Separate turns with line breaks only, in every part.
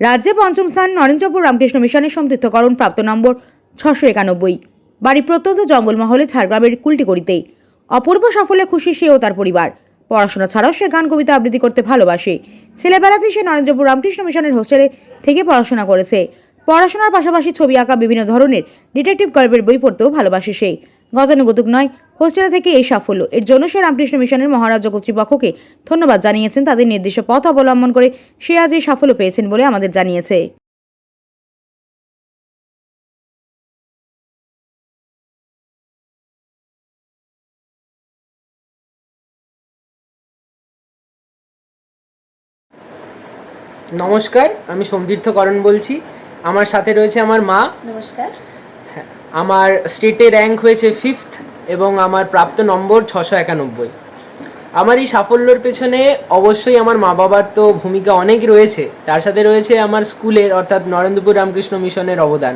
রাজ্যে পঞ্চম স্থান নরেন্দ্রপুর রামকৃষ্ণ মিশনের সমতীর্থকরণ প্রাপ্ত নম্বর ছশো একানব্বই। বাড়ি প্রত্যন্ত জঙ্গলমহলে ঝাড়গ্রামের কুলটিকড়িতেই অপূর্ব সাফল্যে খুশি সে ও তার পরিবার। পড়াশোনা ছাড়াও সে গান, কবিতা আবৃত্তি করতে ভালোবাসে। ছেলেবেলাতেই সে নরেন্দ্রপুর রামকৃষ্ণ মিশনের হোস্টেলে থেকে পড়াশোনা করেছে। পড়াশোনার পাশাপাশি ছবি আঁকা বিভিন্ন ধরনের ডিটেকটিভ গল্পের বই পড়তেও ভালোবাসে সে। গতানুগতিক নয় হোস্টেলে থেকে এই সাফল্য। এর জন্য সে রামকৃষ্ণ মিশনের মহারাজ্য কর্তৃপক্ষকে ধন্যবাদ জানিয়েছেন। তাদের নির্দিষ্ট পথ অবলম্বন করে সে আজ এই সাফল্য পেয়েছেন বলে আমাদের জানিয়েছে।
নমস্কার আমি সমতীর্থ করণ বলছি। আমার সাথে রয়েছে আমার মা।
নমস্কার।
আমার স্টেটে র্যাঙ্ক হয়েছে ফিফথ এবং আমার প্রাপ্ত নম্বর ছশো একানব্বই। আমার এই সাফল্যর পেছনে অবশ্যই আমার মা বাবার তো ভূমিকা অনেক রয়েছে। তার সাথে রয়েছে আমার স্কুলের অর্থাৎ নরেন্দ্রপুর রামকৃষ্ণ মিশনের অবদান।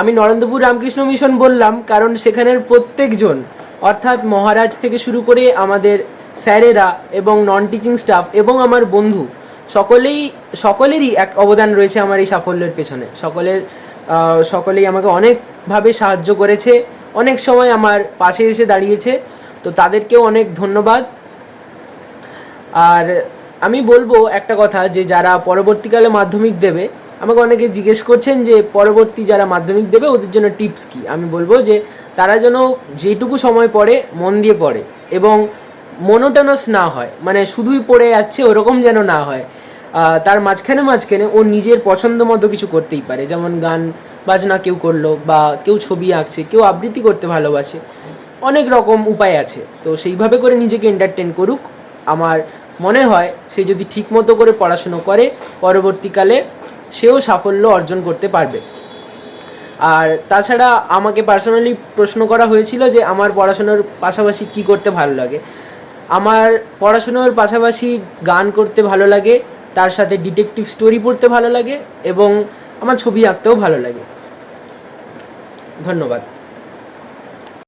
আমি নরেন্দ্রপুর রামকৃষ্ণ মিশন বললাম কারণ সেখানের প্রত্যেকজন, অর্থাৎ মহারাজ থেকে শুরু করে আমাদের স্যারেরা এবং নন টিচিং স্টাফ এবং আমার বন্ধু, সকলেই, সকলেরই এক অবদান রয়েছে আমার এই সাফল্যের পেছনে। সকলের সকলেই আমাকে অনেকভাবে সাহায্য করেছে, অনেক সময় আমার পাশে এসে দাঁড়িয়েছে, তো তাদেরকেও অনেক ধন্যবাদ। আর আমি বলব একটা কথা যে যারা পরবর্তীকালে মাধ্যমিক দেবে, আমাকে অনেকে জিজ্ঞেস করছেন যে পরবর্তী যারা মাধ্যমিক দেবে, ওদের জন্য টিপস কি? আমি বলব যে তারা যেন যেটুকু সময় পড়ে, মন দিয়ে পড়ে এবং মনোটনাস না হয় মানে শুধুই পড়ে যাচ্ছে, ওরকম যেন না হয়। তার মাঝখানে মাঝখানে ও নিজের পছন্দ মতো কিছু করতেই পারে। যেমন গান, বাজনা কেউ করল বা কেউ ছবি আঁকছে, কেউ আবৃত্তি করতে ভালোবাসে, অনেক রকম উপায় আছে। তো সেইভাবে করে নিজেকে এন্টারটেন করুক। আমার মনে হয় সে যদি ঠিকমতো করে পড়াশুনো করে, পরবর্তীকালে সেও সাফল্য অর্জন করতে পারবে। আর তাছাড়া আমাকে পার্সোনালি প্রশ্ন করা হয়েছিল যে, আমার পড়াশোনার পাশাপাশি কি করতে ভালো লাগে? আমার পড়াশোনার পাশাপাশি গান করতে ভালো লাগে তার সাথে ডিটেকটিভ স্টোরি পড়তে ভালো লাগে এবং আমার ছবি আঁকতেও ভালো লাগে। ধন্যবাদ।